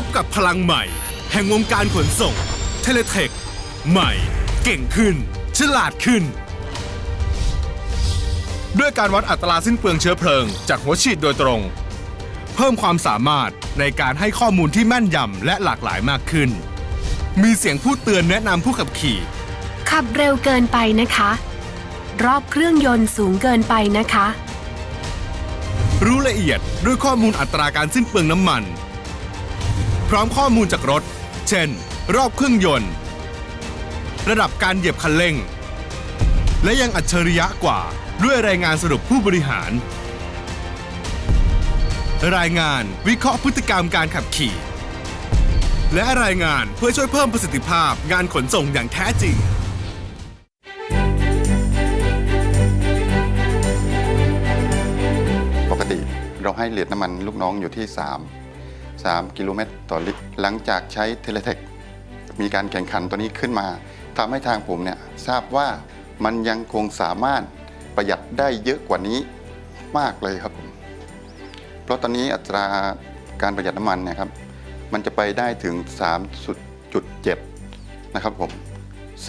บกับพลังใหม่ แห่งวงการขนส่ง เทเลเทค ใหม่ เก่งขึ้น ฉลาดขึ้น ด้วยการวัดอัตราสิ้นเปลืองเชื้อเพลิง จากหัวฉีดโดยตรง เพิ่มความสามารถในการให้ข้อมูลที่แม่นยำและหลากหลายมากขึ้น มีเสียงพูดเตือนแนะนำผู้ขับขี่ ขับเร็วเกินไปนะคะ รอบเครื่องยนต์สูงเกินไปนะคะ รู้ละเอียดด้วยข้อมูลอัตราการสิ้นเปลืองน้ำมัน พร้อมข้อมูลจากรถ เช่น รอบเครื่องยนต์ ระดับการเหยียบคันเร่ง และยังอัจฉริยะกว่าด้วยรายงานสรุปผู้บริหาร รายงานวิเคราะห์พฤติกรรมการขับขี่ และรายงานเพื่อช่วยเพิ่มประสิทธิภาพงานขนส่งอย่างแท้จริงปกติเราให้เลทน้ำมันลูกน้องอยู่ที่ 3 3 กิโลเมตรต่อลิตร หลังจากใช้เทเลเทคมีการแข่งขันตัวนี้ขึ้นมาทำให้ทางผมเนี่ยทราบว่ามันยังคงสามารถประหยัดได้เยอะกว่านี้มากเลยครับผม เพราะตอนนี้อัตราการประหยัดน้ำมันเนี่ยครับ มันจะไปได้ถึง 3.7 นะครับผม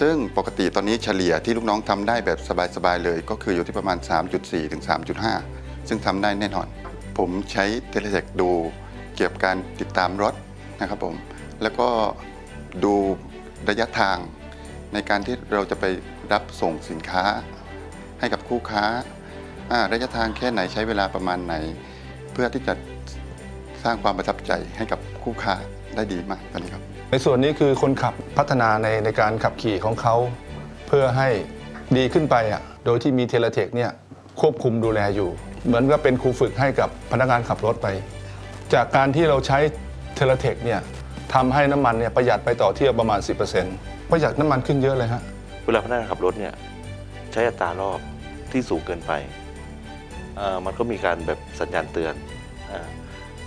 ซึ่งปกติตอนนี้เฉลี่ยที่ลูกน้องทำได้แบบสบายๆเลย ก็คืออยู่ที่ประมาณ 3.4 ถึง 3.5 ซึ่งทำได้แน่นอน ผมใช้เทเลเทคดู กี่ยวกับการติดตามรถนะครับผมแล้วก็ดูระยะทางในการที่เราจะไปรับส่งสินค้าให้กับคู่ค้าระยะทางแค่ไหนใช้เวลาประมาณไหน เพื่อที่จะสร้างความประทับใจให้กับคู่ค้าได้ดีมากตอนนี้ครับ ในส่วนนี้คือคนขับพัฒนาในในการขับขี่ของเขา เพื่อให้ดีขึ้นไปอะโดยที่มีเทเลเทคเนี่ยควบคุมดูแลอยู่ เหมือนกับเป็นครูฝึกให้กับพนักงานขับรถไป จากการที่เราใช้เทเลเทคเนี่ยทำให้น้ำมันเนี่ยประหยัดไปต่อเที่ยวประมาณ 10%ประหยัดน้ำมันขึ้นเยอะเลยฮะ เวลาพนักงานขับรถเนี่ยใช้อัตรารอบที่สูงเกินไปอ่อมันก็มีการแบบสัญญาณเตือนอา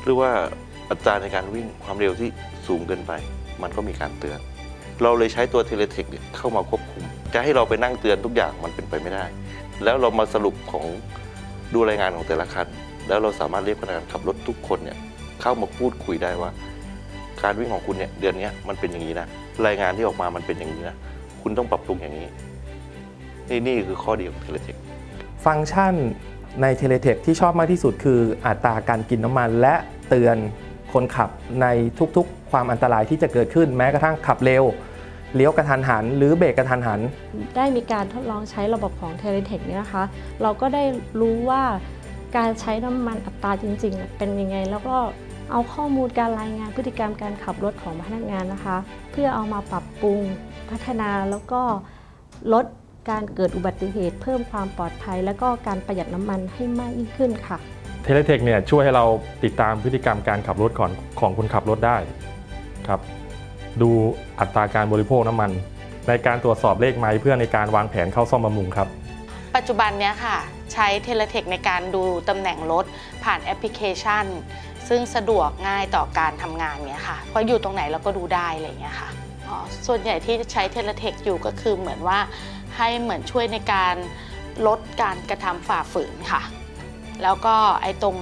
หรือว่าอัตราในการวิ่งความเร็วที่สูงเกินไป มันก็มีการเตือน เราเลยใช้ตัวเทเลเทคเนี่ยเข้ามาควบคุม จะให้เราไปนั่งเตือนทุกอย่างมันเป็นไปไม่ได้ แล้วเรามาสรุปของดูรายงานของแต่ละคัน แล้วเราสามารถเรียกพนักงานขับรถทุกคนเนี่ย เข้ามาพูดคุยได้ว่า การวิ่งของคุณเนี่ยเดือนเนี้ยมันเป็นอย่างนี้นะรายงานที่ออกมามันเป็นอย่างนี้นะคุณต้องปรับปรุงอย่างนี้ นี่นี่คือข้อดีของเทเลเทคฟังก์ชันในเทเลเทคที่ชอบมากที่สุดคืออัตราการกินน้ำมัน และเตือนคนขับในทุกๆ ความอันตรายที่จะเกิดขึ้นแม้กระทั่งขับเร็วเลี้ยวกระทันหัน หรือเบรกกระทันหัน ได้มีการทดลองใช้ระบบของ t e l e t e c h เนี่ยนะคะ เราก็ได้รู้ว่าการใช้น้ำมันอัตราจริงๆ เป็นยังไงแล้วก็ เอาข้อมูลการรายงานพฤติกรรมการขับรถของพนักงานนะคะ เพื่อเอามาปรับปรุงพัฒนาแล้วก็ลดการเกิดอุบัติเหตุ เพิ่มความปลอดภัย และก็การประหยัดน้ำมันให้มากยิ่งขึ้นค่ะ เทเลเทคเนี่ยช่วยให้เราติดตามพฤติกรรมการขับรถของของคนขับรถได้ครับ ดูอัตราการบริโภคน้ำมัน ในการตรวจสอบเลขไม้เพื่อในการวางแผนเข้าซ่อมบำรุงครับ ปัจจุบันเนี้ยค่ะ ใช้เทเลเทคในการดูตำแหน่งรถผ่านแอปพลิเคชัน ซึ่งสะดวกง่ายต่อการทำงานเนี้ยค่ะ เพราะอยู่ตรงไหนเราก็ดูได้อะไรอย่างเงี้ยค่ะส่วนใหญ่ที่ใช้เทเลเทคอยู่ก็คือเหมือนว่าให้เหมือนช่วยในการลดการกระทำฝ่าฝืนค่ะ แล้วก็ไอ้ตรง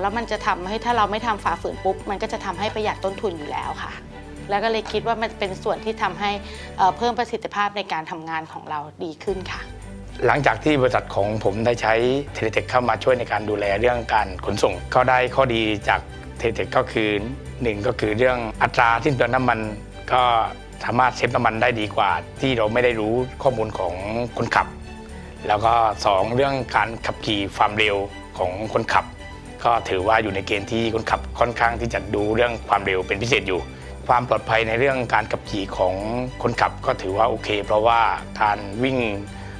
แล้วมันจะทำให้ถ้าเราไม่ทำฝ่าฝืนปุ๊บ มันก็จะทำให้ประหยัดต้นทุนอยู่แล้วค่ะ แล้วก็เลยคิดว่ามันเป็นส่วนที่ทำให้เอ่อเพิ่มประสิทธิภาพในการทำงานของเราดีขึ้นค่ะ หลังจากที่บริษัทของผมได้ใช้เทเลเทคเข้ามาช่วยในการดูแลเรื่องการขนส่งก็ได้ข้อดีจากเทเลเทคก็คือหนึ่งก็คือเรื่องอัตราสิ้นเปลืองน้ำมันก็สามารถเซฟน้ำมันได้ดีกว่า ที่เราไม่ได้รู้ข้อมูลของคนขับ แล้วก็สองเรื่องการขับขี่ความเร็วของคนขับ ก็ถือว่าอยู่ในเกณฑ์ที่คนขับค่อนข้างที่จะดูเรื่องความเร็วเป็นพิเศษอยู่ ความปลอดภัยในเรื่องการขับขี่ของคนขับก็ถือว่าโอเค เพราะว่าการวิ่ง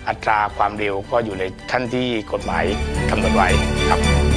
อัตราความเร็วก็อยู่ในท่านที่กฎหมายกำหนดไว้ครับ